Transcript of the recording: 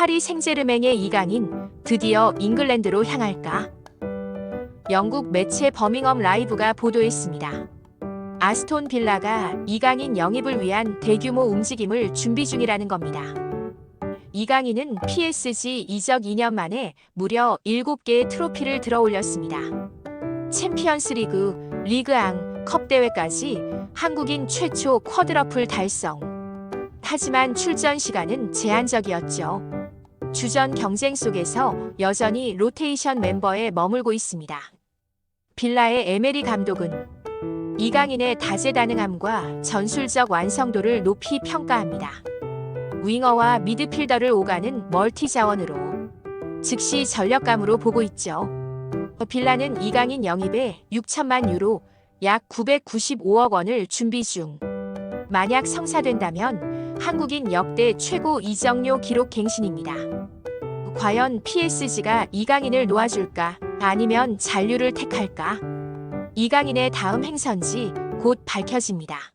파리 생제르맹의 이강인 드디어 잉글랜드로 향할까? 영국 매체 버밍엄 라이브가 보도했습니다. 아스톤 빌라가 이강인 영입을 위한 대규모 움직임을 준비 중이라는 겁니다. 이강인은 PSG 이적 2년 만에 무려 7개의 트로피를 들어 올렸습니다. 챔피언스 리그, 리그앙, 컵 대회까지 한국인 최초 쿼드러플 달성. 하지만 출전 시간은 제한적이었죠. 주전 경쟁 속에서 여전히 로테이션 멤버에 머물고 있습니다. 빌라의 에메리 감독은 이강인의 다재다능함과 전술적 완성도를 높이 평가합니다. 윙어와 미드필더를 오가는 멀티 자원으로 즉시 전력감으로 보고 있죠. 빌라는 이강인 영입에 6천만 유로 약 995억 원을 준비 중. 만약 성사된다면 한국인 역대 최고 이적료 기록 갱신입니다. 과연 PSG가 이강인을 놓아줄까? 아니면 잔류를 택할까? 이강인의 다음 행선지 곧 밝혀집니다.